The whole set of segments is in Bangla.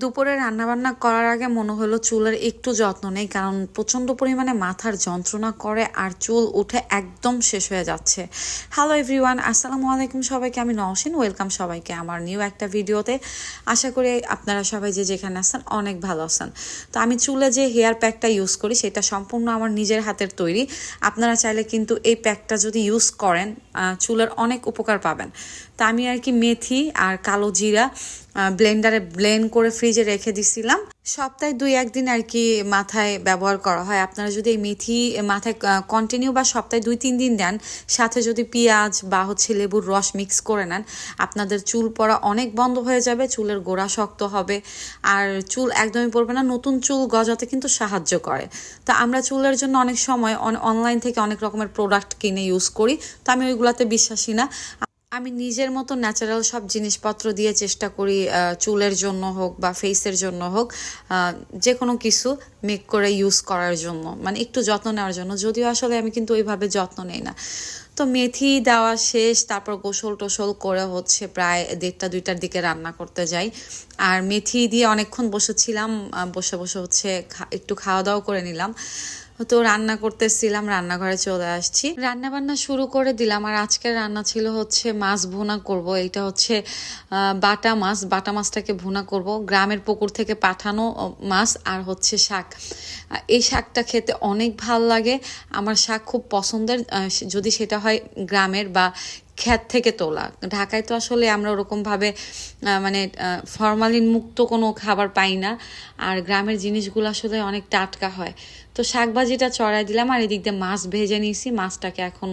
দুপুরে রান্নাবান্না করার আগে মনে হলো চুলের একটু যত্ন নেই, কারণ প্রচণ্ড পরিমাণে মাথার যন্ত্রণা করে আর চুল উঠে একদম শেষ হয়ে যাচ্ছে। হ্যালো এভরিওয়ান আসসালামু আলাইকুম সবাইকে। আমি নওশিন ওয়েলকাম সবাইকে আমার নিউ একটা ভিডিওতে। আশা করি আপনারা সবাই যে যেখানে আছেন অনেক ভালো আছেন। তো আমি চুলে যে হেয়ার প্যাকটা ইউজ করি, সেটা সম্পূর্ণ আমার নিজের হাতের তৈরি। আপনারা চাইলে কিন্তু এই প্যাকটা যদি ইউজ করেন চুলের অনেক উপকার পাবেন। তা আমি আর কি মেথি আর কালো জিরা ব্লেন্ডারে ব্লেন্ড করে ফ্রিজে রেখে দিছিলাম। সপ্তাহে দুই, একদিন আর কি মাথায় ব্যবহার করা হয়। আপনারা যদি এই মেথি মাথায় কন্টিনিউ বা সপ্তাহে দুই, তিন দিন দেন, সাথে যদি পেঁয়াজ বা হচ্ছে লেবুর রস মিক্স করে নেন, আপনাদের চুল পড়া অনেক বন্ধ হয়ে যাবে, চুলের গোড়া শক্ত হবে। আর চুল একদমই পড়বে না, নতুন চুল গজাতে কিন্তু সাহায্য করে। তো আমরা চুলের জন্য অনেক সময় অনলাইন থেকে অনেক রকমের প্রোডাক্ট কিনে ইউজ করি। তো আমি ওইগুলাতে বিশ্বাসী না। আমি নিজের মতো ন্যাচারাল সব জিনিসপত্র দিয়ে চেষ্টা করি চুলের জন্য হোক বা ফেসের জন্য হোক যে কোনো কিছু মেক করে ইউজ করার জন্য মানে একটু যত্ন নেওয়ার জন্য। যদিও আসলে আমি কিন্তু ওইভাবে যত্ন নেই না। তো মেথি দেওয়া শেষ, তারপর গোসল টোসল করে হচ্ছে প্রায় দেড়টা, দুইটার দিকে রান্না করতে যাই। আর মেথি দিয়ে অনেকক্ষণ বসেছিলাম বসে বসে হচ্ছে একটু খাওয়া দাওয়া করে নিলাম। তো রান্না করতেছিলাম, রান্নাঘরে চলে আসছি। রান্না বান্না শুরু করে দিলাম, আর আজকের রান্না ছিল হচ্ছে মাছ ভুনা করব। এটা হচ্ছে বাটা মাছ। বাটা মাছটাকে ভুনা করব। গ্রামের পুকুর থেকে পাঠানো মাছ আর হচ্ছে শাক। এই শাকটা খেতে অনেক ভালো লাগে। আমার শাক খুব পছন্দের যদি সেটা হয় গ্রামের বা খ্যাত থেকে তোলা। ঢাকায় তো আসলে আমরা ওরকমভাবে মানে ফরমালিন মুক্ত কোনো খাবার পাই না। আর গ্রামের জিনিসগুলো আসলে অনেক টাটকা হয়। তো শাকভাজিটা চড়াই দিলাম আর এদিক দিয়ে মাছ ভেজে নিয়েছি। মাছটাকে এখন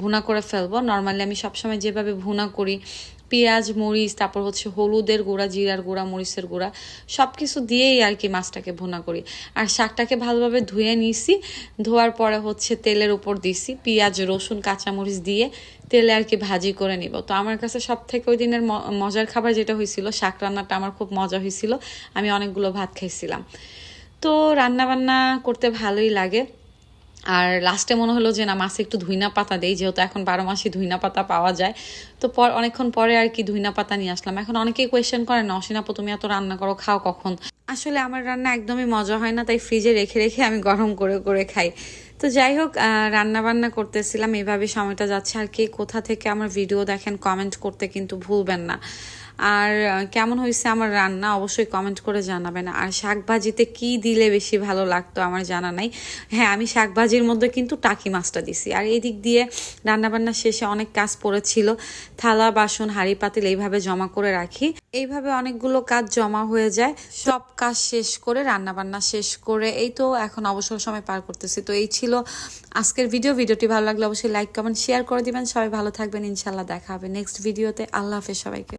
ভুনা করে ফেলব। নর্মালি আমি সবসময় যেভাবে ভুনা করি পেঁয়াজ, মরিচ, তারপর হচ্ছে হলুদের গুঁড়া, জিরার গুঁড়া, মরিচের গুঁড়া সব কিছু দিয়েই আর কি মাছটাকে ভুনা করি। আর শাকটাকে ভালোভাবে ধুয়ে নিয়েছি ধোয়ার পরে হচ্ছে তেলের উপর দিছি, পেঁয়াজ, রসুন, কাঁচামরিচ দিয়ে তেলে আর কি ভাজি করে নিব। তো আমার কাছে সব থেকে ওই দিনের মজার খাবার যেটা হয়েছিল, শাক রান্নাটা আমার খুব মজা হয়েছিল, আমি অনেকগুলো ভাত খাইছিলাম। তো রান্না বান্না করতে ভালোই লাগে। আর লাস্টে মনে হলো যে, না, মাছে একটু ধুইনা পাতা দেই, যেহেতু এখন বারো মাসে ধুইনা পাতা পাওয়া যায়। তো পর, অনেকক্ষণ পরে আর কি ধুইনা পাতা নিয়ে আসলাম। এখন অনেকেই কোয়েশ্চেন করে, না, অসিনাপু, তুমি এত রান্না করো, খাও কখন? আসলে আমার রান্না একদমই মজা হয় না, তাই ফ্রিজে রেখে রেখে আমি গরম করে করে খাই। তো যাই হোক রান্না বান্না করতেছিলাম, এভাবে সময়টা যাচ্ছে। আর কে কোথা থেকে আমার ভিডিও দেখেন কমেন্ট করতে কিন্তু ভুলবেন না। আর কেমন হয়েছে আমার রান্না অবশ্যই কমেন্ট করে জানাবেন। আর শাক ভাজিতে কি দিলে বেশি ভালো লাগতো আমার জানা নাই। হ্যাঁ আমি শাক ভাজির মধ্যে কিন্তু টাকি মাছটা দিছি। আর এই দিক দিয়ে রান্নাবান্না শেষে অনেক কাজ পড়েছিল। থালা, বাসন, হাঁড়ি, পাতিল এইভাবে জমা করে রাখি। এইভাবে অনেকগুলো কাজ জমা হয়ে যায়। সব কাজ শেষ করে, রান্নাবান্না শেষ করে, এই তো এখন অবসর সময় পার করতেছি। তো এই ছিল আজকের ভিডিও ভিডিওটি ভালো লাগলে অবশ্যই লাইক কমেন্ট শেয়ার করে দিবেন। সবাই ভালো থাকবেন। ইনশাল্লাহ দেখা হবে নেক্সট ভিডিওতে আল্লাহ হাফেজ সবাইকে।